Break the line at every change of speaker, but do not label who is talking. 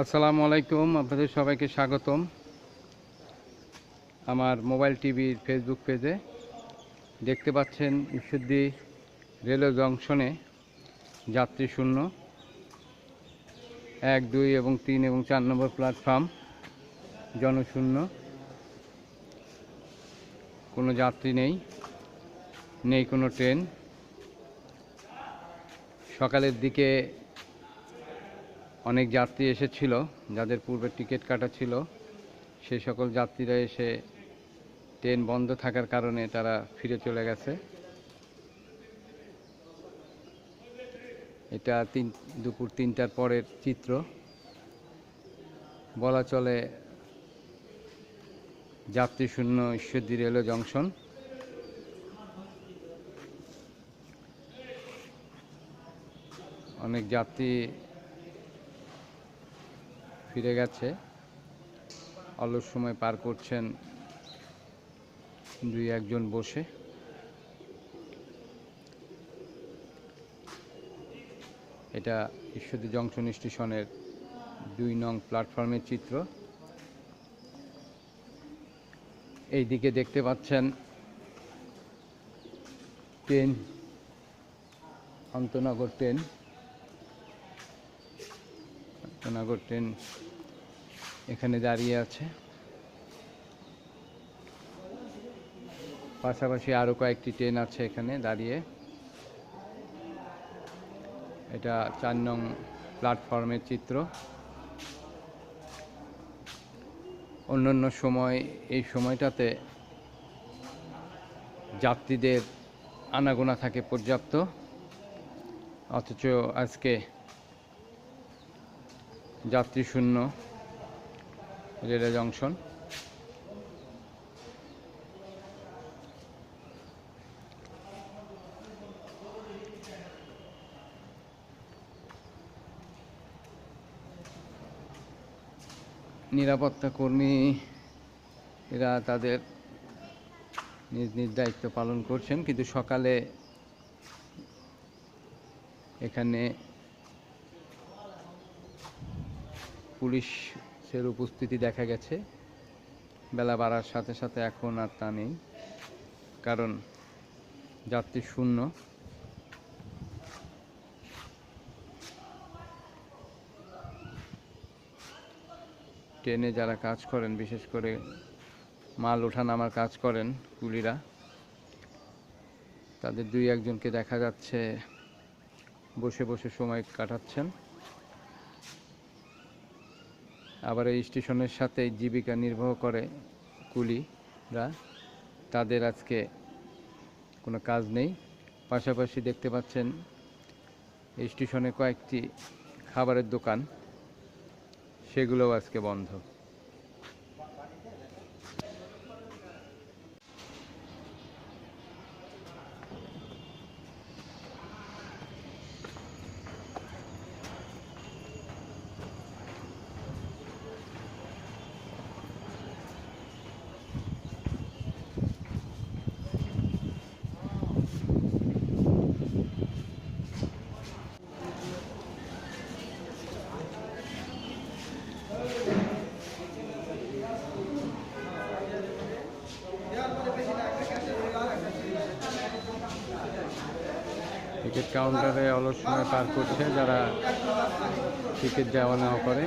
আসসালামু আলাইকুম, আপনাদের সবাইকে স্বাগতম আমার মোবাইল টিভির ফেসবুক পেজে। দেখতে পাচ্ছেন ঈশ্বরদী রেলওয়ে জংশনে যাত্রী শূন্য। এক, দুই এবং তিন এবং চার নম্বর প্ল্যাটফর্ম জনশূন্য। কোনো যাত্রী নেই নেই কোনো ট্রেন। সকালের দিকে অনেক যাত্রী এসেছিল, যাদের পূর্বে টিকিট কাটা ছিল। সেই সকল যাত্রীরা এসে ট্রেন বন্ধ থাকার কারণে তারা ফিরে চলে গেছে। এটা তিন, দুপুর তিনটার পরের চিত্র। বলা চলে যাত্রী শূন্য ঈশ্বরদী রেলওয়ে জংশন। অনেক যাত্রী ফিরে গেছে। অলস সময় পার করছেন দুই একজন বসে। এটা ঈশ্বরদী জংশন স্টেশনের দুই নং প্ল্যাটফর্মের চিত্র। এই দিকে দেখতে পাচ্ছেন ট্রেন, অন্তনগর ট্রেন। অন্তনগর ট্রেন এখানে দাঁড়িয়ে আছে। পাশাপাশি আরও কয়েকটি ট্রেন আছে এখানে দাঁড়িয়ে। এটা চার নং প্ল্যাটফর্মের চিত্র। অন্যান্য সময়, এই সময়টাতে যাত্রীদের আনাগোনা থাকে পর্যাপ্ত। অথচ আজকে যাত্রী শূন্য, রেলওয়ে জংশন। নিরাপত্তা কর্মী এরা তাদের নিজ নিজ দায়িত্ব পালন করছেন, কিন্তু সকালে এখানে পুলিশের উপস্থিতি দেখা গেছে। বেলা বাড়ার সাথে সাথে এখন আর তা নেই। কারণ যাত্রী শূন্য। ট্রেনে যারা কাজ করেন, বিশেষ করে মাল ওঠা নামার কাজ করেন কুলিরা তাদের দুই একজনকে দেখা যাচ্ছে বসে বসে সময় কাটাচ্ছেন। আবার এই স্টেশনের সাথে জীবিকা নির্বাহ করে কুলিরা তাদের আজকে কোনো কাজ নেই। পাশাপাশি দেখতে পাচ্ছেন এই স্টেশনে কয়েকটি খাবারের দোকান। সেগুলোও আজকে বন্ধ। টিকিট কাউন্টারে অলস সময় পার করছে যারা টিকিট দেওয়া নেওয়া করে।